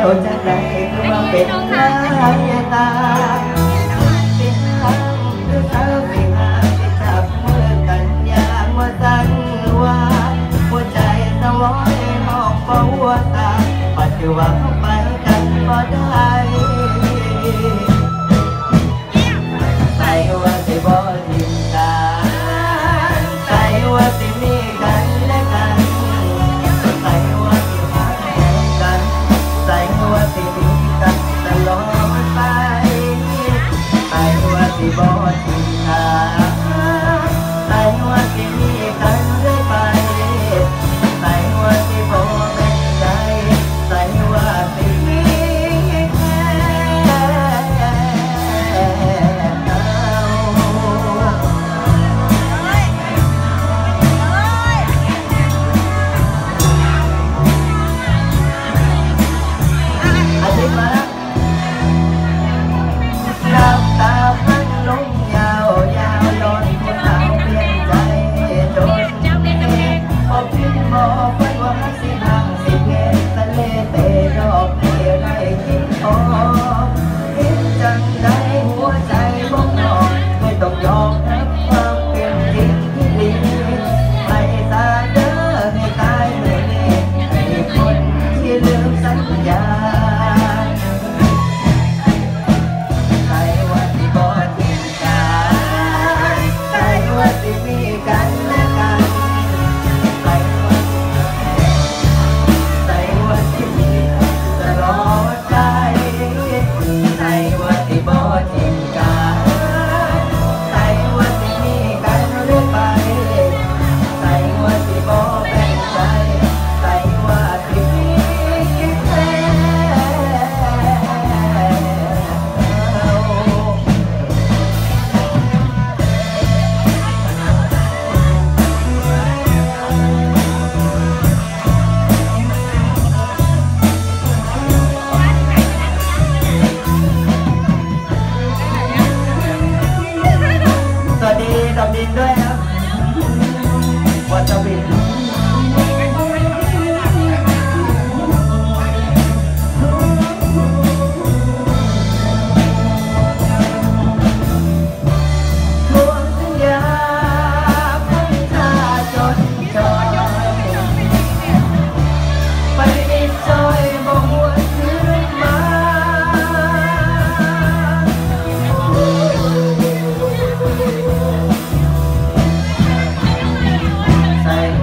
แล้วจะได้ก็มเป็นนายตาเป็นหลังเพื่อเธอไปมาจับมือกันยามว่าสันว่าหัวใจสลอยหองเฝ้าตาปัจจุบันไปกันบ่ได้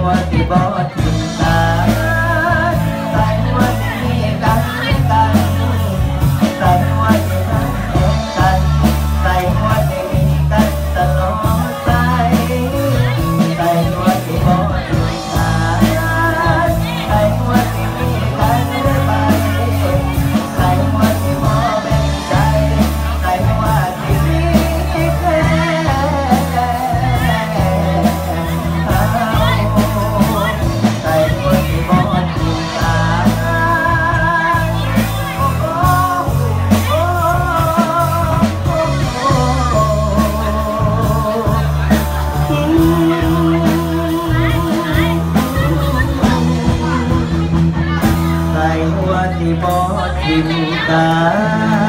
واتباعك chim ta